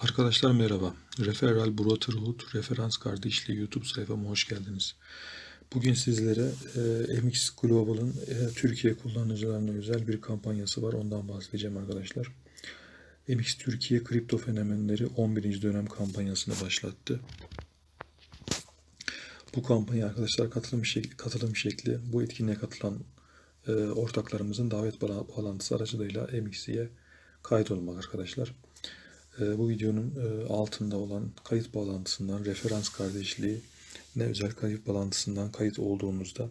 Arkadaşlar merhaba. Referral Brotherhood referans kardeşliği YouTube sayfama hoş geldiniz. Bugün sizlere e, MX Global'ın e, Türkiye kullanıcılarına özel bir kampanyası var. Ondan bahsedeceğim arkadaşlar. MX Türkiye Kripto Fenomenleri 11. dönem kampanyasını başlattı. Bu kampanya arkadaşlar katılım şekli, katılım şekli bu etkinliğe katılan e, ortaklarımızın davet bağ- bağlantısı aracılığıyla MX'ye kayıt olmak arkadaşlar. E, bu videonun e, altında olan kayıt bağlantısından referans kardeşliği ne özel kayıt bağlantısından kayıt olduğunuzda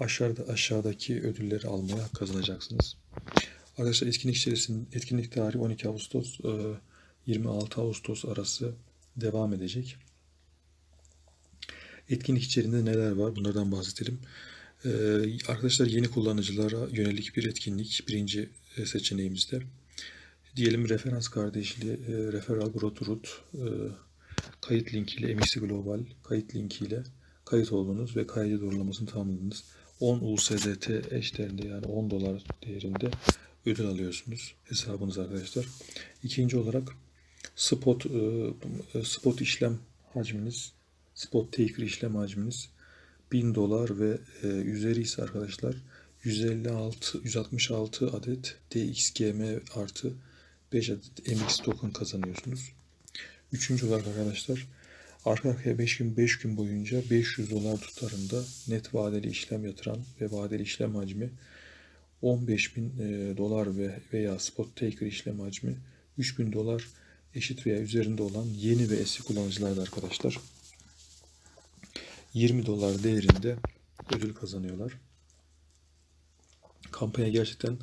aşağıda aşağıdaki ödülleri almaya kazanacaksınız. Arkadaşlar etkinlik içerisinde etkinlik tarihi 12 Ağustos e, 26 Ağustos arası devam edecek. Etkinlik içerisinde neler var? Bunlardan bahsedelim. Ee, arkadaşlar yeni kullanıcılara yönelik bir etkinlik birinci e, seçeneğimizde. Diyelim referans kardeşliği, e, referral Brotherhood e, kayıt linkiyle MX Global kayıt linkiyle kayıt oldunuz ve kaydı doğrulamasını tamamladınız. 10 USDT eş değerinde yani 10 dolar değerinde ödül alıyorsunuz hesabınız arkadaşlar. İkinci olarak spot e, spot işlem hacminiz spot taker işlem hacminiz 1000 dolar ve e, üzeri ise arkadaşlar 156 166 adet DXGM artı 5 adet MX token kazanıyorsunuz. Üçüncü olarak arkadaşlar arka arkaya 5 gün 5 gün boyunca 500 dolar tutarında net vadeli işlem yatıran ve vadeli işlem hacmi 15 bin e, dolar ve veya spot taker işlem hacmi 3000 dolar eşit veya üzerinde olan yeni ve eski kullanıcılar da arkadaşlar 20 dolar değerinde ödül kazanıyorlar. Kampanya gerçekten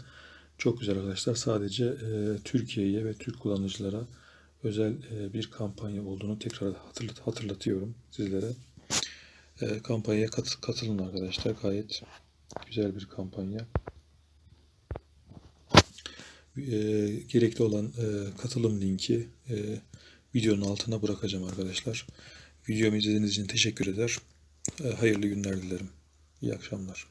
çok güzel arkadaşlar. Sadece e, Türkiye'ye ve Türk kullanıcılara özel e, bir kampanya olduğunu tekrar hatırlat hatırlatıyorum sizlere. E, kampanyaya kat katılın arkadaşlar. Gayet güzel bir kampanya. E, gerekli olan e, katılım linki e, videonun altına bırakacağım arkadaşlar. Videomu izlediğiniz için teşekkür eder. E, hayırlı günler dilerim. İyi akşamlar.